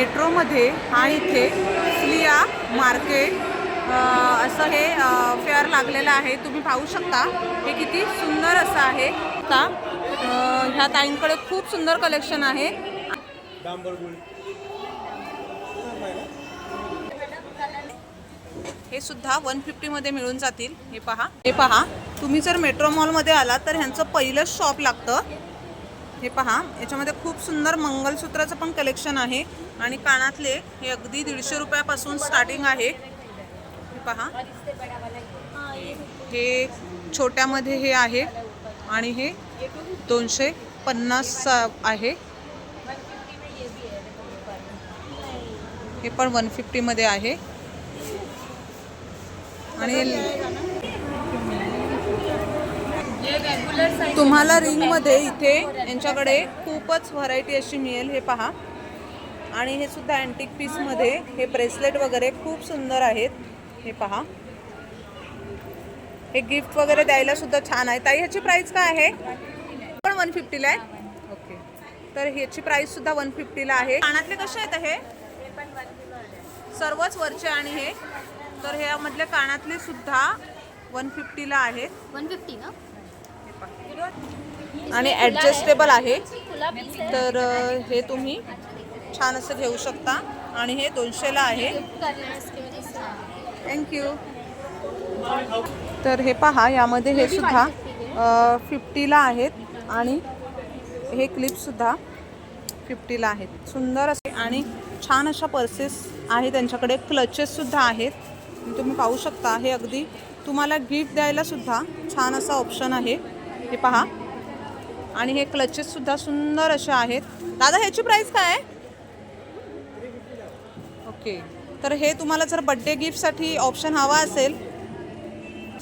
मेट्रोमध्ये हा इथे स्लिया मार्केट असं हे फेअर लागलेलं आहे. तुम्ही पाहू शकता. हे किती सुंदर असं आहे. अ, ह्या ताईंकडे खूप सुंदर कलेक्शन आहे. हे सुद्धा वन फिफ्टीमध्ये मिळून जातील. हे पहा. हे पहा. तुम्ही जर मेट्रो मॉलमध्ये आलात तर ह्यांचं पहिलंच शॉप लागतं. हे पहा याच्यामध्ये खूप सुंदर मंगलसूत्राचं पण कलेक्शन आहे. आणि कानातले हे अगदी दीडशे रुपयापासून स्टार्टिंग आहे. हे पहा. हे छोट्यामध्ये हे आहे. आणि हे दोनशे पन्नास आहे. हे पण वन फिफ्टीमध्ये आहे. आणि तुम्हाला रिंगमध्ये इथे यांच्याकडे खूपच व्हरायटी अशी मिळेल हे पहा. आणि हे सुद्धा अँटिक पीसमध्ये हे ब्रेसलेट वगैरे खूप सुंदर आहेत हे पहा. हे गिफ्ट वगैरे द्यायला सुद्धा छान आहे. ताई ह्याची प्राईस काय आहे? पण वन फिफ्टीला आहे? ओके तर ह्याची प्राईस सुद्धा वन फिफ्टीला आहे. कानातले कसे आहेत हे? सर्वच वरचे आणि हे. तर ह्यामधल्या कानातले सुद्धा वन फिफ्टीला आहेत. वन फिफ्टी ना? आणि ॲडजस्टेबल आहे. तर हे तुम्ही छान असं घेऊ शकता. आणि हे दोनशेला आहे. थँक्यू तर हे पहा यामध्ये हे सुद्धा फिफ्टीला आहेत. आणि हे क्लिपसुद्धा फिफ्टीला आहेत. सुंदर असे आणि छान अशा पर्सेस आहे त्यांच्याकडे क्लचेससुद्धा आहेत. तुम्ही पाहू शकता हे अगदी तुम्हाला गिफ्ट द्यायलासुद्धा छान असा ऑप्शन आहे. हे पहा. आणि हे क्लचेससुद्धा सुंदर अशा आहेत. दादा ह्याची प्राईस काय आहे? ओके तर हे तुम्हाला जर बड्डे गिफ्टसाठी ऑप्शन हवा असेल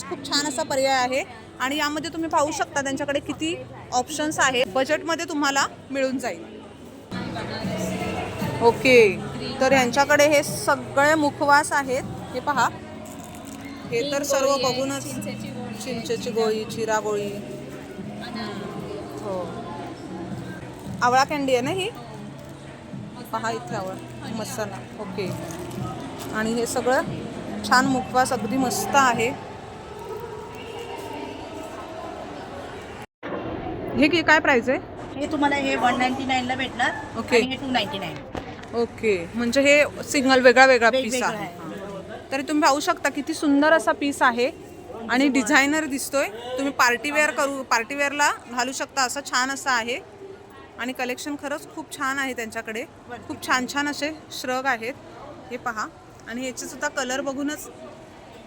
खूप छान असा पर्याय आहे. आणि यामध्ये तुम्ही पाहू शकता त्यांच्याकडे किती ऑप्शन्स आहेत. बजेटमध्ये तुम्हाला मिळून जाईल. ओके तर यांच्याकडे हे सगळे मुखवास आहेत. हे पहा. हे तर सर्व बघूनच. चिंचेची गोळी चिरा गोळी हो. आवळा कॅन्डी आहे ना ही? पहा इथे आवळा. मसाला. ओके आणि हे सगळं छान मुखवास अगदी मस्त आहे. हे की काय प्राइस आहे? हे तुम्हाला हे वन नाईन्टी नाईनला भेटणार ओके. हे टू नाईन्टी नाईन ओके म्हणजे हे सिंगल वेगळा वेगळा पीस आहे. तरी तुम्ही पाहू शकता किती सुंदर असा पीस आहे. आणि डिझायनर दिसतोय. तुम्ही पार्टीवेअर करू पार्टीवेअरला घालू शकता. असं छान असं आहे. आणि कलेक्शन खरंच खूप छान आहे त्यांच्याकडे. खूप छान छान असे श्रग आहेत. हे पहा. आणि ह्याचेसुद्धा कलर बघूनच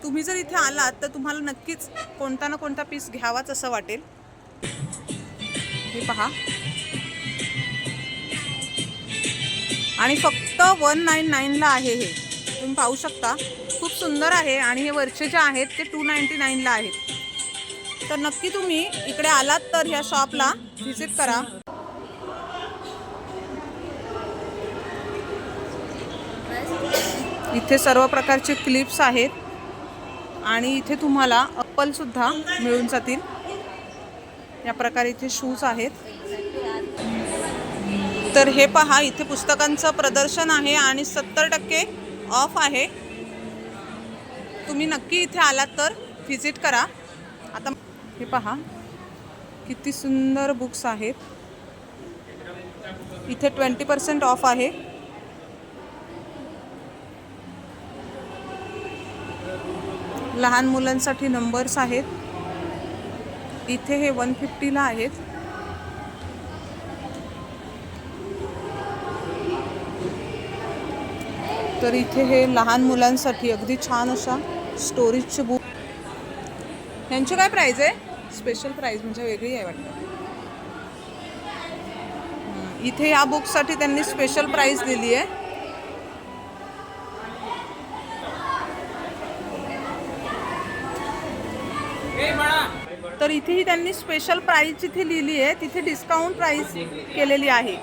तुम्ही जर इथे आलात तर तुम्हाला नक्कीच कोणता ना कोणता पीस घ्यावाच असं वाटेल. हे पहा. आणि फक्त वन नाईन नाईनला आहे हे. तुम्ही पाहू शकता. खूप सुंदर आहे आणि हे वरचे जे आहेत ते टू नाईन्टी नाईनला आहेत. तर नक्की तुम्ही इकडे आलात तर ह्या शॉपला व्हिजिट करा. इथे सर्व प्रकारचे क्लिप्स आहेत आणि इथे तुम्हाला अप्पलसुद्धा मिळून जातील. या प्रकारे इथे शूज आहेत. तर हे पहा इथे पुस्तकांचं प्रदर्शन आहे आणि सत्तर टक्के ऑफ आहे. तुम्ही नक्की इथे आलात तर व्हिजिट करा. आता हे पहा. किती सुंदर बुक्स आहेत. इथे ट्वेंटी पर्सेंट ऑफ आहे. लहान मुलांसाठी नंबर्स आहेत. इथे हे वन फिफ्टीला आहेत. तर इथे हे लहान मुलांसाठी अगदी छान अशा स्टोरीजचे बुक. यांची काय प्राईज आहे? स्पेशल प्राईज म्हणजे वेगळी आहे वाटतं. इथे या बुकसाठी त्यांनी स्पेशल प्राईज दिली आहे. तर इथेही त्यांनी स्पेशल प्राईज जिथे लिहिली आहे तिथे डिस्काउंट प्राईज केलेली आहे.